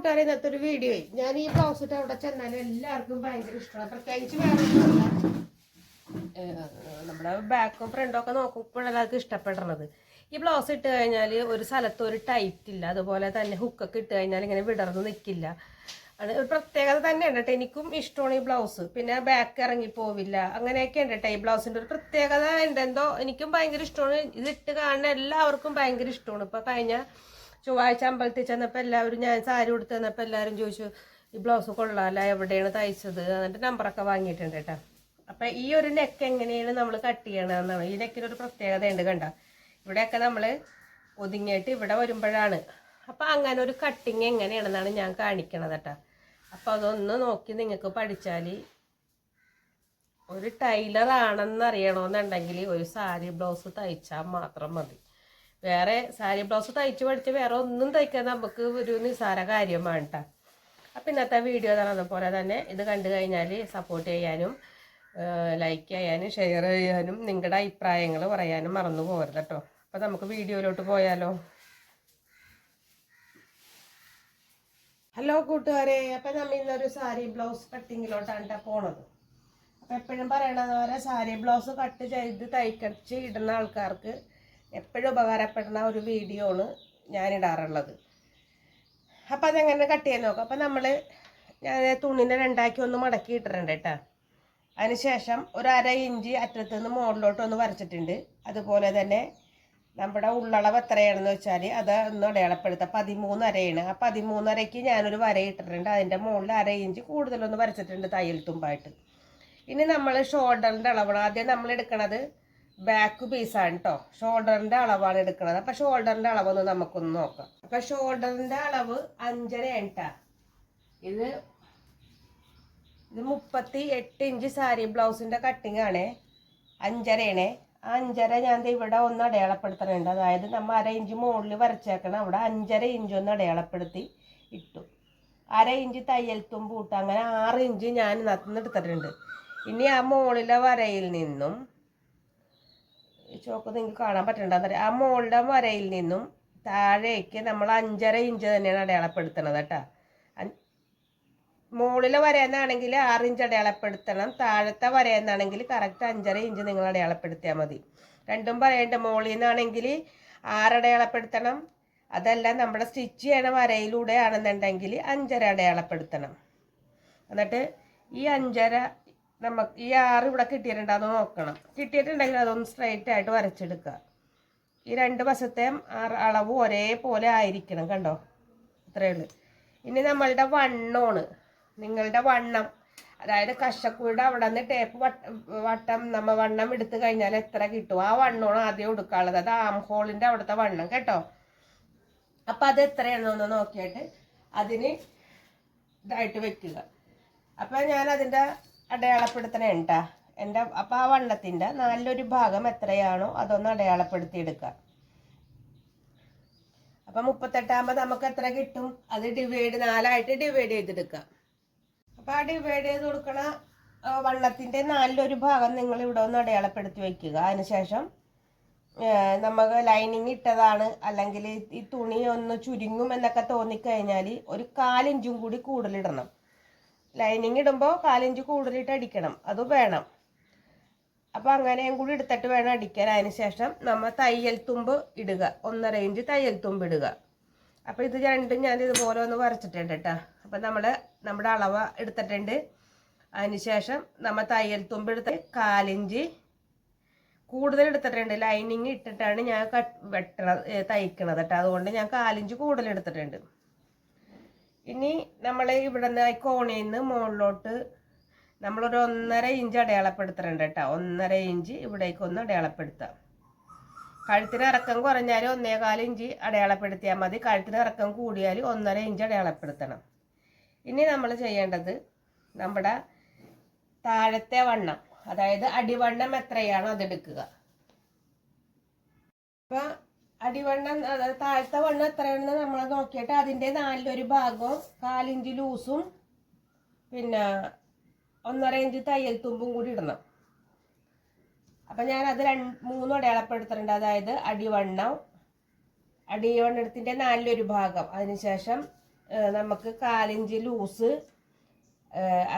കൂട്ടുകാരെ ഇന്നത്തെ ഒരു വീഡിയോ ഞാൻ ഈ ബ്ലൗസ് ഇട്ട് അവിടെ ചെന്നാലും എല്ലാവർക്കും ഭയങ്കര ഇഷ്ടമാണ് പ്രത്യേകിച്ച് വേറെ നമ്മുടെ ബാക്കും ഫ്രണ്ടും ഒക്കെ നോക്കുമ്പോഴാണ് എല്ലാവർക്കും ഇഷ്ടപ്പെടണത്. ഈ ബ്ലൗസ് ഇട്ട് കഴിഞ്ഞാൽ ഒരു സ്ഥലത്ത് ഒരു ടൈറ്റ് ഇല്ല. അതുപോലെ തന്നെ ഹുക്കൊക്കെ ഇട്ട് കഴിഞ്ഞാൽ ഇങ്ങനെ വിടർന്ന് നിൽക്കില്ല അത് ഒരു പ്രത്യേകത തന്നെയാണ് കേട്ടോ. എനിക്കും ഇഷ്ടമാണ് ഈ ബ്ലൗസ് പിന്നെ ബാക്ക് ഇറങ്ങി പോവില്ല. അങ്ങനെയൊക്കെ ഉണ്ട് കേട്ടോ ഈ ബ്ലൗസിന്റെ ഒരു പ്രത്യേകത ഉണ്ട് എന്തോ എനിക്കും ഭയങ്കര ഇഷ്ടമാണ്. ഇതിട്ട് കാണുന്ന എല്ലാവർക്കും ഭയങ്കര ഇഷ്ടമാണ്. ഇപ്പോൾ കഴിഞ്ഞ ചൊവ്വാഴ്ച അമ്പലത്തിൽ ചെന്നപ്പോൾ എല്ലാവരും ഞാൻ സാരി കൊടുത്ത് തന്നപ്പോൾ എല്ലാവരും ചോദിച്ചു ഈ ബ്ലൗസ് കൊള്ളാമല്ല എവിടെയാണ് തയ്ച്ചത്? എന്നിട്ട് നമ്പറൊക്കെ വാങ്ങിയിട്ടുണ്ട് കേട്ടോ. അപ്പം ഈ ഒരു നെക്ക് എങ്ങനെയാണ് നമ്മൾ കട്ട് ചെയ്യണമെന്നാണ് ഈ നെക്കിനൊരു പ്രത്യേകത ഉണ്ട് കണ്ട? ഇവിടെയൊക്കെ നമ്മൾ ഒതുങ്ങിയിട്ട് ഇവിടെ വരുമ്പോഴാണ്. അപ്പം അങ്ങനെ ഒരു കട്ടിങ് എങ്ങനെയാണെന്നാണ് ഞാൻ കാണിക്കണത് കേട്ടോ. അപ്പോൾ അതൊന്ന് നോക്കി നിങ്ങൾക്ക് പഠിച്ചാൽ ഒരു ടൈലർ ആണെന്നറിയണമെന്നുണ്ടെങ്കിൽ ഒരു സാരി ബ്ലൗസ് തയ്ച്ചാൽ മാത്രം മതി. വേറെ സാരി ബ്ലൗസ് തയ്ച്ച് പഠിച്ച് വേറെ ഒന്നും തയ്ക്കാൻ നമുക്ക് ഒരു നിസ്സാര കാര്യമാണ് കേട്ടോ അപ്പം ഇന്നത്തെ വീഡിയോ നടന്ന പോലെ തന്നെ ഇത് കണ്ടു കഴിഞ്ഞാൽ സപ്പോർട്ട് ചെയ്യാനും ലൈക്ക് ചെയ്യാനും ഷെയർ ചെയ്യാനും നിങ്ങളുടെ അഭിപ്രായങ്ങൾ പറയാനും മറന്നു പോകരുത് കേട്ടോ. അപ്പം നമുക്ക് വീഡിയോയിലോട്ട് പോയാലോ? ഹലോ കൂട്ടുകാരെ അപ്പം നമ്മൾ ഇന്നൊരു സാരി ബ്ലൗസ് കട്ടിങ്ങിലോട്ടാണ് കേട്ടോ പോണത്. അപ്പം എപ്പോഴും പറയണത് പോലെ സാരി ബ്ലൗസ് കട്ട് ചെയ്ത് തയ്ക്കടിച്ച് ഇടുന്ന ആൾക്കാർക്ക് എപ്പോഴും ഉപകാരപ്പെടുന്ന ഒരു വീഡിയോ ആണ് ഞാൻ ഇടാറുള്ളത് അപ്പം അതെങ്ങനെ കട്ട് ചെയ്യാൻ നോക്കാം. അപ്പം നമ്മൾ ഞാൻ തുണിനെ രണ്ടാക്കി ഒന്ന് മടക്കി ഇട്ടിട്ടുണ്ട് കേട്ടോ അതിനുശേഷം ഒരു അര ഇഞ്ച് അറ്റത്ത് നിന്ന് മുകളിലോട്ട് ഒന്ന് വരച്ചിട്ടുണ്ട്. അതുപോലെ തന്നെ നമ്മുടെ ഉള്ളളവ് എത്രയാണെന്ന് വെച്ചാൽ അത് ഒന്ന് അടയാളപ്പെടുത്താം. പതിമൂന്ന് അരയാണ്. ആ പതിമൂന്ന് അരയ്ക്ക് ഞാനൊരു വര ഇട്ടിട്ടുണ്ട്. അതിന്റെ മുകളിൽ അര ഇഞ്ച് കൂടുതലൊന്ന് വരച്ചിട്ടുണ്ട് തയ്യൽ തുമ്പായിട്ട്. ഇനി നമ്മൾ ഷോൾഡറിന്റെ അളവാണ്. ആദ്യം നമ്മൾ എടുക്കണത് ബാക്ക് പീസാണ് കേട്ടോ ഷോൾഡറിന്റെ അളവാണ് എടുക്കുന്നത് അപ്പം ഷോൾഡറിന്റെ അളവൊന്ന് നമുക്കൊന്ന് നോക്കാം. അപ്പം ഷോൾഡറിന്റെ അളവ് അഞ്ചരയാണ് കേട്ടോ ഇത് ഇത് മുപ്പത്തി എട്ട് ഇഞ്ച് സാരി ബ്ലൗസിന്റെ കട്ടിങ് ആണ്. അഞ്ചരയാണേ. ആ അഞ്ചര ഞാൻ ഇവിടെ ഒന്ന് അടയാളപ്പെടുത്തണുണ്ട്. അതായത് നമ്മൾ അര ഇഞ്ച് മുകളിൽ വരച്ചേക്കണം അവിടെ അഞ്ചര ഇഞ്ച് ഒന്ന് അടയാളപ്പെടുത്തി ഇട്ടു. അര ഇഞ്ച് തയ്യൽ തുമ്പ് ഇട്ടു. അങ്ങനെ ആറ് ഇഞ്ച് ഞാൻ ഇതിനകത്തുനിന്ന് എടുത്തിട്ടുണ്ട്. ഇനി ആ മുകളിലെ വരയിൽ നിന്നും ചോക്ക് നിങ്ങൾക്ക് കാണാൻ പറ്റണ്ടെന്നറിയാം ആ മുകളുടെ വരയിൽ നിന്നും താഴേക്ക് നമ്മൾ അഞ്ചര ഇഞ്ച് തന്നെയാണ് അടയാളപ്പെടുത്തണത് കേട്ടോ. മുകളിലെ വരയെന്നാണെങ്കിൽ ആറ് ഇഞ്ച് അടയാളപ്പെടുത്തണം താഴത്തെ വരയെന്നാണെങ്കിൽ കറക്റ്റ് അഞ്ചര ഇഞ്ച് നിങ്ങൾ അടയാളപ്പെടുത്തിയാൽ മതി. രണ്ടും പറയണ്ട മുകളിൽ നിന്നാണെങ്കിൽ ആറടയാളപ്പെടുത്തണം അതല്ല നമ്മുടെ സ്റ്റിച്ച് ചെയ്യണ വരയിലൂടെ ആണെന്നുണ്ടെങ്കിൽ അഞ്ചര അടയാളപ്പെടുത്തണം. എന്നിട്ട് ഈ അഞ്ചര നമുക്ക് ഈ ആറ് ഇവിടെ കിട്ടിയിട്ടുണ്ടോ നോക്കണം. കിട്ടിയിട്ടുണ്ടെങ്കിൽ അതൊന്ന് സ്ട്രൈറ്റ് ആയിട്ട് വരച്ചെടുക്കുക. ഈ രണ്ട് വശത്തെ അളവ് ഒരേപോലെ ആയിരിക്കണം കണ്ടോ? ഉള്ളൂ. ഇനി നമ്മളുടെ വണ്ണമാണ്. നിങ്ങളുടെ വണ്ണം. അതായത് കശക്കുയുടെ അവിടെ നിന്ന് ടേപ്പ് വട്ടം നമ്മ വണ്ണം എടുത്തു കഴിഞ്ഞാൽ എത്ര കിട്ടും? ആ വണ്ണമാണ് ആദ്യം എടുക്കാനുള്ളത്. അത് ആം ഹോളിന്റെ അവിടുത്തെ വണ്ണം കേട്ടോ? അപ്പം അത് എത്രയാണെന്നൊന്ന് നോക്കിയിട്ട് അതിന് ഇതായിട്ട് വെക്കുക. അപ്പം ഞാൻ അതിന്റെ അടയാളപ്പെടുത്തണ ഉണ്ടാ എന്റെ അപ്പം ആ വണ്ണത്തിന്റെ നല്ലൊരു ഭാഗം എത്രയാണോ അതൊന്ന് അടയാളപ്പെടുത്തി അടയാളപ്പെടുത്തിയെടുക്കുക അപ്പം മുപ്പത്തെട്ടാകുമ്പോൾ നമുക്ക് എത്ര കിട്ടും? അത് ഡിവൈഡ് നാലായിട്ട് ഡിവൈഡ് ചെയ്തെടുക്കുക അപ്പം ആ ഡിവൈഡ് ചെയ്ത് കൊടുക്കണ വള്ളത്തിന്റെ നല്ലൊരു ഭാഗം നിങ്ങൾ ഇവിടെ ഒന്ന് അടയാളപ്പെടുത്തി വയ്ക്കുക അതിനുശേഷം നമുക്ക് ലൈനിങ് ഇട്ടതാണ്. അല്ലെങ്കിൽ ഈ തുണി ഒന്ന് ചുരുങ്ങും എന്നൊക്കെ തോന്നിക്കഴിഞ്ഞാൽ ഒരു കാലിഞ്ചും കൂടി കൂടുതലിടണം. ലൈനിങ് ഇടുമ്പോൾ കാലിഞ്ച് കൂടുതലിട്ട് അടിക്കണം. അത് വേണം. അപ്പോൾ അങ്ങനെയും കൂടി എടുത്തിട്ട് വേണം അടിക്കാൻ. അതിന് ശേഷം നമ്മൾ തയ്യൽ തുമ്പ് ഇടുക. ഒന്നര ഇഞ്ച് തയ്യൽ തുമ്പ് ഇടുക. അപ്പോൾ ഇത് രണ്ടും ഞാൻ ഇതുപോലെ ഒന്ന് വരച്ചിട്ടുണ്ട് കേട്ടോ അപ്പോൾ നമ്മൾ നമ്മുടെ അളവ് എടുത്തിട്ടുണ്ട്. അതിന് ശേഷം നമ്മൾ തയ്യൽ തുമ്പ് എടുത്ത് കാലിഞ്ച് കൂടുതൽ എടുത്തിട്ടുണ്ട്. ലൈനിങ് ഇട്ടിട്ടാണ് ഞാൻ കട്ട് വെട്ടണത് തയ്ക്കണത് കേട്ടോ അതുകൊണ്ട് ഞാൻ കാലിഞ്ച് കൂടുതൽ എടുത്തിട്ടുണ്ട്. ഇനി നമ്മൾ ഇവിടെ നിന്ന് കോണിൽ നിന്ന് മുകളിലോട്ട് നമ്മളൊരു ഒന്നര ഇഞ്ച് അടയാളപ്പെടുത്തണം കേട്ടോ. ഒന്നര ഇഞ്ച് ഇവിടേക്ക് ഒന്ന് അടയാളപ്പെടുത്താം. കഴുത്തിന് ഇറക്കം കുറഞ്ഞാൽ ഒന്നേകാൽ ഇഞ്ച് അടയാളപ്പെടുത്തിയാൽ മതി. കഴുത്തിന് ഇറക്കം കൂടിയാൽ ഒന്നര ഇഞ്ച് അടയാളപ്പെടുത്തണം. ഇനി നമ്മൾ ചെയ്യേണ്ടത് നമ്മുടെ താഴത്തെ വണ്ണം അതായത് അടിവണ്ണം എത്രയാണോ അതെടുക്കുക. അപ്പൊ അടിവണ്ണം താഴത്തെ വണ്ണം എത്രയാണെന്ന് നമ്മൾ നോക്കിയിട്ട് അതിന്റെ നാലിലൊരു ഭാഗവും കാലിഞ്ച് ലൂസും പിന്നെ ഒന്നര ഇഞ്ച് തയ്യൽ തുമ്പും കൂടി ഇടണം. അപ്പം ഞാനത് രണ്ട് മൂന്നും അടയാളപ്പെടുത്തിട്ടുണ്ട് അതായത് അടിവണ്ണം അടിവണ്ണത്തിന്റെ നാലിലൊരു ഭാഗം. അതിനുശേഷം നമുക്ക് കാലിഞ്ച് ലൂസ്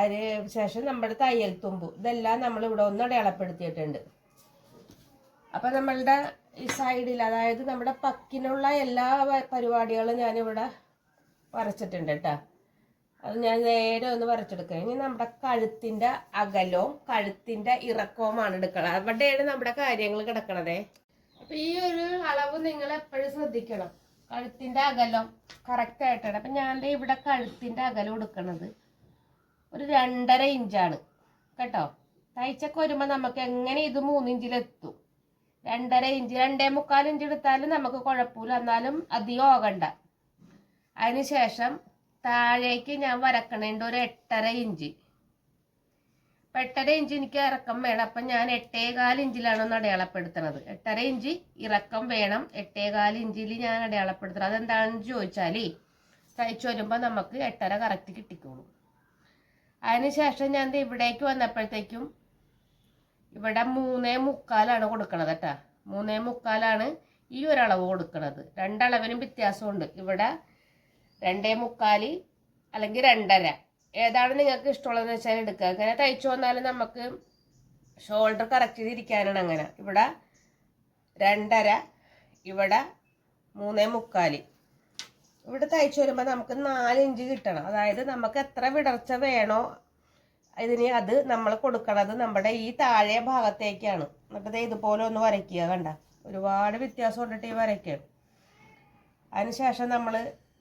അതിന് ശേഷം നമ്മുടെ തയ്യൽ തുമ്പ്. ഇതെല്ലാം നമ്മൾ ഇവിടെ ഒന്ന് അടയാളപ്പെടുത്തിയിട്ടുണ്ട്. അപ്പം നമ്മളുടെ ഈ സൈഡിൽ അതായത് നമ്മുടെ പക്കിനുള്ള എല്ലാ പരിപാടികളും ഞാനിവിടെ വരച്ചിട്ടുണ്ട് കേട്ടോ. അത് ഞാൻ നേരെ ഒന്ന് വരച്ചെടുക്കുക ഇനി നമ്മുടെ കഴുത്തിന്റെ അകലവും കഴുത്തിന്റെ ഇറക്കവുമാണ് എടുക്കണം. അവിടെയാണ് നമ്മുടെ കാര്യങ്ങൾ കിടക്കണതേ. അപ്പം ഈ ഒരു അളവ് നിങ്ങൾ എപ്പോഴും ശ്രദ്ധിക്കണം. കഴുത്തിന്റെ അകലം കറക്റ്റ് ആയിട്ടാണ്. അപ്പം ഞാൻ ഇവിടെ കഴുത്തിന്റെ അകലം എടുക്കണത് ഒരു രണ്ടര ഇഞ്ചാണ് കേട്ടോ? തയ്ച്ചൊക്കെ വരുമ്പോൾ നമുക്ക് എങ്ങനെ ഇത് മൂന്നിഞ്ചിലെത്തും രണ്ടര ഇഞ്ച് രണ്ടേ മുക്കാൽ ഇഞ്ച് എടുത്താലും നമുക്ക് കുഴപ്പമില്ല. എന്നാലും അധികം ആകണ്ട. അതിനുശേഷം താഴേക്ക് ഞാൻ വരക്കണേണ്ട ഒരു എട്ടര ഇഞ്ച്. അപ്പം എട്ടര ഇഞ്ച് എനിക്ക് ഇറക്കം വേണം. അപ്പം ഞാൻ എട്ടേകാൽ ഇഞ്ചിലാണ് ഒന്ന് അടയാളപ്പെടുത്തണത്. എട്ടര ഇഞ്ച് ഇറക്കം വേണം. എട്ടേകാൽ ഇഞ്ചിൽ ഞാൻ അടയാളപ്പെടുത്തണം. അതെന്താണെന്ന് ചോദിച്ചാൽ തയ്ച്ചു വരുമ്പോൾ നമുക്ക് എട്ടര കറക്റ്റ് കിട്ടിക്കോളും. അതിനുശേഷം ഞാൻ ഇവിടേക്ക് വന്നപ്പോഴത്തേക്കും ഇവിടെ മൂന്നേ മുക്കാലാണ് കൊടുക്കണത് കേട്ടാ. മൂന്നേ മുക്കാലാണ് ഈ ഒരളവ് കൊടുക്കണത്. രണ്ടളവിനും വ്യത്യാസമുണ്ട്. ഇവിടെ രണ്ടേ മുക്കാൽ അല്ലെങ്കിൽ രണ്ടര. ഏതാണ് നിങ്ങൾക്ക് ഇഷ്ടമുള്ളതെന്ന് വെച്ചാൽ എടുക്കുക. അങ്ങനെ തയ്ച്ചു വന്നാൽ നമുക്ക് ഷോൾഡർ കറക്റ്റ് ചെയ്തിരിക്കാനാണ് അങ്ങനെ. ഇവിടെ രണ്ടര ഇവിടെ മൂന്നേ മുക്കാൽ. ഇവിടെ തയ്ച്ചു വരുമ്പോൾ നമുക്ക് നാല് ഇഞ്ച് കിട്ടണം. അതായത് നമുക്ക് എത്ര വിടർച്ച വേണോ ഇതിന് അത് നമ്മൾ കൊടുക്കണത് നമ്മുടെ ഈ താഴെ ഭാഗത്തേക്കാണ്. എന്നിട്ട് ഇതുപോലെ ഒന്ന് വരയ്ക്കുക കണ്ട. ഒരുപാട് വ്യത്യാസം കൊണ്ടിട്ട് ഈ വരയ്ക്കുക അതിനുശേഷം നമ്മൾ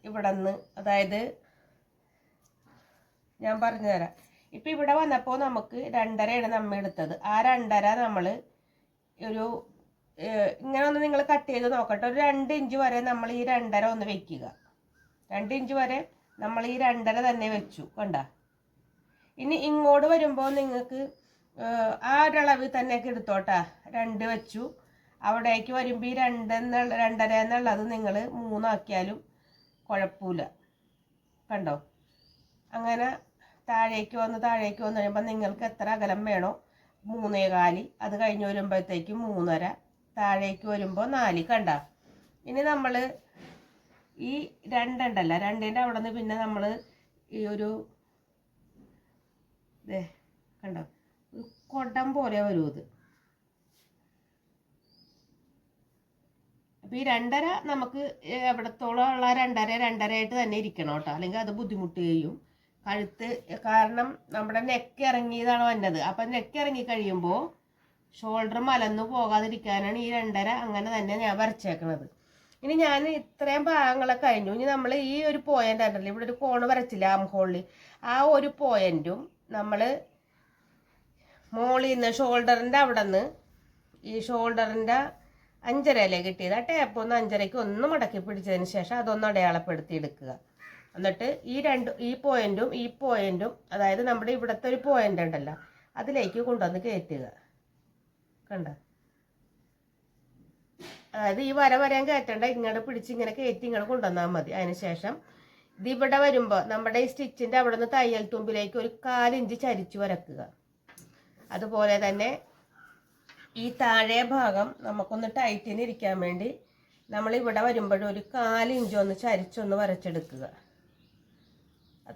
ഇവിടെ നിന്ന് അതായത് ഞാൻ പറഞ്ഞു പറഞ്ഞുതരാം. ഇപ്പം ഇവിടെ വന്നപ്പോൾ നമുക്ക് രണ്ടരയാണ് നമ്മൾ എടുത്തത്. ആ രണ്ടര നമ്മൾ ഒരു ഇങ്ങനെ ഒന്ന് നിങ്ങൾ കട്ട് ചെയ്ത് നോക്കട്ടെ. ഒരു രണ്ട് ഇഞ്ച് വരെ നമ്മൾ ഈ രണ്ടര ഒന്ന് വെക്കുക. രണ്ട് ഇഞ്ച് വരെ നമ്മൾ ഈ രണ്ടര തന്നെ വെച്ചു. കണ്ട? ഇനി ഇങ്ങോട്ട് വരുമ്പോൾ നിങ്ങൾക്ക് ആ ഒരളവ് തന്നെയൊക്കെ എടുത്തോട്ടാ. രണ്ട് വെച്ചു. അവിടേക്ക് വരുമ്പോൾ ഈ രണ്ട് എന്നുള്ള രണ്ടര എന്നുള്ളത് നിങ്ങൾ മൂന്നാക്കിയാലും കുഴപ്പമില്ല. കണ്ടോ? അങ്ങനെ താഴേക്ക് വന്ന് താഴേക്ക് വന്ന് കഴിയുമ്പോൾ നിങ്ങൾക്ക് എത്ര അകലം വേണോ മൂന്നേ കാലി. അത് കഴിഞ്ഞ് വരുമ്പോഴത്തേക്കും മൂന്നര. താഴേക്ക് വരുമ്പോൾ നാല്. കണ്ട? ഇനി നമ്മൾ ഈ രണ്ടുണ്ടല്ല രണ്ടിന്റെ അവിടെ നിന്ന് പിന്നെ നമ്മൾ ഈ ഒരു ദേ കണ്ടോ? ഒരു കുടം പോലെ വരും അത്. അപ്പൊ ഈ രണ്ടര നമുക്ക് എവിടത്തോളം ഉള്ള രണ്ടര രണ്ടര ആയിട്ട് തന്നെ ഇരിക്കണം കേട്ടോ. അല്ലെങ്കിൽ അത് ബുദ്ധിമുട്ട് ചെയ്യും. കഴുത്ത് കാരണം നമ്മുടെ നെക്ക് ഇറങ്ങിയതാണ് വന്നത്. അപ്പൊ നെക്ക് ഇറങ്ങി കഴിയുമ്പോൾ ഷോൾഡർ മലന്നു പോകാതിരിക്കാനാണ് ഈ രണ്ടര അങ്ങനെ തന്നെ ഞാൻ വരച്ചേക്കണത്. ഇനി ഞാൻ ഇത്രയും ഭാഗങ്ങളൊക്കെ കഴിഞ്ഞു. ഇനി നമ്മൾ ഈ ഒരു പോയിന്റ് ഉണ്ടല്ലോ ഇവിടെ ഒരു കോണ് വരച്ചില്ല ആം ഹോളിൽ ആ ഒരു പോയിന്റും നമ്മൾ മോളിൽ നിന്ന് ഷോൾഡറിന്റെ അവിടെ നിന്ന് ഈ ഷോൾഡറിന്റെ അഞ്ചരയിലേ കിട്ടിയത്? ആ ടേപ്പ് ഒന്ന് അഞ്ചരയ്ക്ക് ഒന്ന് മടക്കി പിടിച്ചതിന് ശേഷം അതൊന്ന് അടയാളപ്പെടുത്തി എടുക്കുക. എന്നിട്ട് ഈ രണ്ട് ഈ പോയിന്റും ഈ പോയിന്റും അതായത് നമ്മുടെ ഇവിടുത്തെ ഒരു പോയിന്റ് ഉണ്ടല്ലോ അതിലേക്ക് കൊണ്ടുവന്ന് കയറ്റുക. കണ്ട? അതായത് ഈ വര വരാൻ കയറ്റണ്ട ഇങ്ങോട്ട് പിടിച്ച് ഇങ്ങനെ കയറ്റി ഇങ്ങോട്ട് കൊണ്ടുവന്നാൽ മതി. അതിന് ശേഷം ഇത് ഇവിടെ വരുമ്പോൾ നമ്മുടെ ഈ സ്റ്റിച്ചിന്റെ അവിടെ നിന്ന് തയ്യൽ തുമ്പിലേക്ക് ഒരു കാലിഞ്ച് ചരിച്ചു വരക്കുക. അതുപോലെ തന്നെ ഈ താഴെ ഭാഗം നമുക്കൊന്ന് ടൈറ്റിന് ഇരിക്കാൻ വേണ്ടി നമ്മൾ ഇവിടെ വരുമ്പോഴും ഒരു കാലിഞ്ച് ഒന്ന് ചരിച്ചൊന്ന് വരച്ചെടുക്കുക.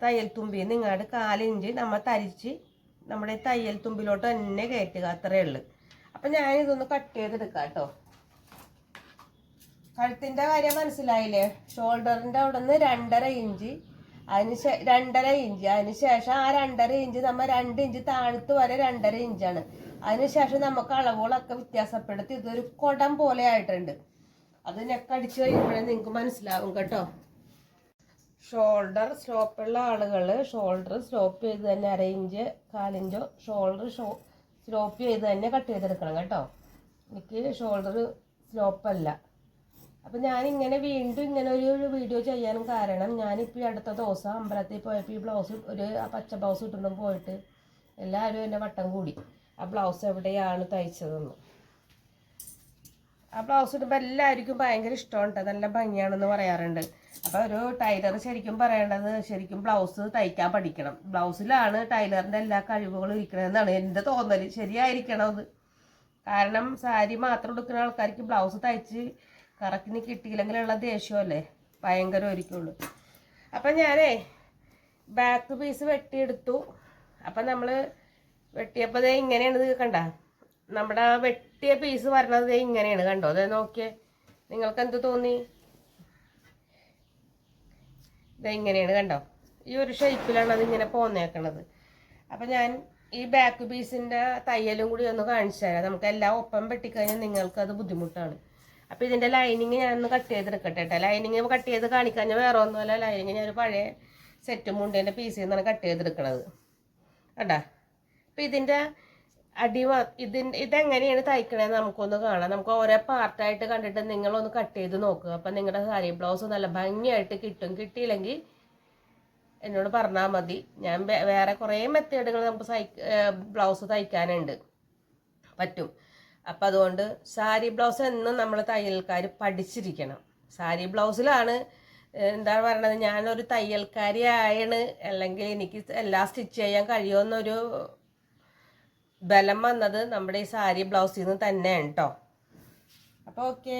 തയ്യൽ തുമ്പിൽ നിന്ന് ഇങ്ങോട്ട് കാലിഞ്ച് നമ്മൾ തരിച്ച് നമ്മുടെ തയ്യൽ തുമ്പിലോട്ട് തന്നെ കയറ്റുക അത്രയേ ഉള്ളൂ. അപ്പം ഞാനിതൊന്ന് കട്ട് ചെയ്തെടുക്കാം കേട്ടോ കഴുത്തിന്റെ കാര്യം മനസ്സിലായില്ലേ? ഷോൾഡറിന്റെ അവിടെ നിന്ന് രണ്ടര ഇഞ്ച് അതിന് ശേഷം രണ്ടര ഇഞ്ച് അതിന് ശേഷം ആ രണ്ടര ഇഞ്ച് നമ്മൾ രണ്ട് ഇഞ്ച് താഴ്ത്ത് വരെ രണ്ടര ഇഞ്ചാണ് അതിനുശേഷം നമുക്ക് അളവുകളൊക്കെ വ്യത്യാസപ്പെടുത്തി. ഇതൊരു കുടം പോലെ ആയിട്ടുണ്ട്. അത് നെക്ക് അടിച്ചു കഴിയുമ്പോഴേ നിങ്ങൾക്ക് മനസ്സിലാവും കേട്ടോ. ഷോൾഡർ സ്ലോപ്പുള്ള ആളുകൾ ഷോൾഡർ സ്ലോപ്പ് ചെയ്ത് തന്നെ അര ഇഞ്ച് കാലിഞ്ചോ ഷോൾഡർ ഷോ സ്ലോപ്പ് ചെയ്ത് തന്നെ കട്ട് ചെയ്തെടുക്കണം കേട്ടോ. എനിക്ക് ഷോൾഡർ സ്ലോപ്പല്ല അപ്പം ഇങ്ങനെ വീണ്ടും ഇങ്ങനെ ഒരു വീഡിയോ ചെയ്യാനും കാരണം ഞാനിപ്പോൾ ഈ അടുത്ത ദിവസം അമ്പലത്തിൽ പോയപ്പോൾ ഈ ബ്ലൗസ് ഒരു പച്ച ബ്ലൗസ് ഇട്ടുകൊണ്ട് പോയിട്ട് എല്ലാവരും എന്റെ വട്ടം കൂടി. ആ ബ്ലൗസ് എവിടെയാണ് തയ്ച്ചതെന്ന്. ആ ബ്ലൗസ് ഇടുമ്പോൾ എല്ലാവർക്കും ഭയങ്കര ഇഷ്ടമുണ്ട് നല്ല ഭംഗിയാണെന്ന് പറയാറുണ്ട്. അപ്പോൾ ഒരു ടൈലർ ശരിക്കും പറയേണ്ടത് ശരിക്കും ബ്ലൗസ് തയ്ക്കാൻ പഠിക്കണം. ബ്ലൗസിലാണ് ടൈലറിന്റെ എല്ലാ കഴിവുകളും ഇരിക്കണമെന്നാണ് എന്റെ തോന്നൽ ശരിയായിരിക്കണം അത്? കാരണം സാരി മാത്രം എടുക്കുന്ന ആൾക്കാർക്ക് ബ്ലൗസ് തയ്ച്ച് കറക്റ്റിന് കിട്ടിയില്ലെങ്കിലുള്ള ദേഷ്യമല്ലേ? ഭയങ്കരമായിരിക്കുള്ളൂ അപ്പം ഞാനേ ബാക്ക് പീസ് വെട്ടിയെടുത്തു. അപ്പം നമ്മൾ വെട്ടിയപ്പോൾ ദേ ഇങ്ങനെയാണ് ഇത് കണ്ട? നമ്മുടെ വെട്ടിയ പീസ് വരണത് ഇങ്ങനെയാണ് കണ്ടോ? അതെ നോക്കിയേ. നിങ്ങൾക്ക് എന്ത് തോന്നി? ഇത് ഇങ്ങനെയാണ് കണ്ടോ? ഈ ഒരു ഷേപ്പിലാണ് അത് ഇങ്ങനെ പോന്നേക്കണത്. അപ്പം ഞാൻ ഈ ബാക്ക് പീസിന്റെ തയ്യലും കൂടി ഒന്ന് കാണിച്ചു തരാം. നമുക്ക് എല്ലാം ഒപ്പം വെട്ടിക്കഴിഞ്ഞാൽ നിങ്ങൾക്ക് അത് ബുദ്ധിമുട്ടാണ്. അപ്പോൾ ഇതിന്റെ ലൈനിങ് ഞാനൊന്ന് കട്ട് ചെയ്തെടുക്കട്ടെ കേട്ടോ ലൈനിങ് കട്ട് ചെയ്ത് കാണിക്കാൻ വേറെ ഒന്നുമല്ല. ലൈനിങ് ഒരു പഴയ സെറ്റ് മുണ്ടേന്റെ പീസിൽ നിന്നാണ് കട്ട് ചെയ്തെടുക്കണത്. കേട്ടാ അപ്പൊ ഇതിന്റെ അടി ഇതിന്റെ ഇതെങ്ങനെയാണ് തയ്ക്കണേന്ന് നമുക്കൊന്ന് കാണാം. നമുക്ക് ഓരോ പാർട്ടായിട്ട് കണ്ടിട്ട് നിങ്ങളൊന്ന് കട്ട് ചെയ്ത് നോക്കുക അപ്പം നിങ്ങളുടെ സാരി ബ്ലൗസ് നല്ല ഭംഗിയായിട്ട് കിട്ടും. കിട്ടിയില്ലെങ്കിൽ എന്നോട് പറഞ്ഞാൽ മതി. ഞാൻ വേറെ കുറേ മെത്തേഡുകൾ നമുക്ക് ബ്ലൗസ് തയ്ക്കാനുണ്ട്. പറ്റും. അപ്പം അതുകൊണ്ട് സാരി ബ്ലൗസ് എന്നും നമ്മൾ തയ്യൽക്കാർ പഠിച്ചിരിക്കണം. സാരി ബ്ലൗസിലാണ് എന്താണ് പറയണത്? ഞാനൊരു തയ്യൽക്കാരി ആയാണ്. അല്ലെങ്കിൽ എനിക്ക് എല്ലാം സ്റ്റിച്ച് ചെയ്യാൻ കഴിയുമെന്നൊരു ബലം വന്നത് നമ്മുടെ ഈ സാരി ബ്ലൗസിൽ നിന്ന് തന്നെയാണ് കേട്ടോ അപ്പോൾ ഓക്കെ.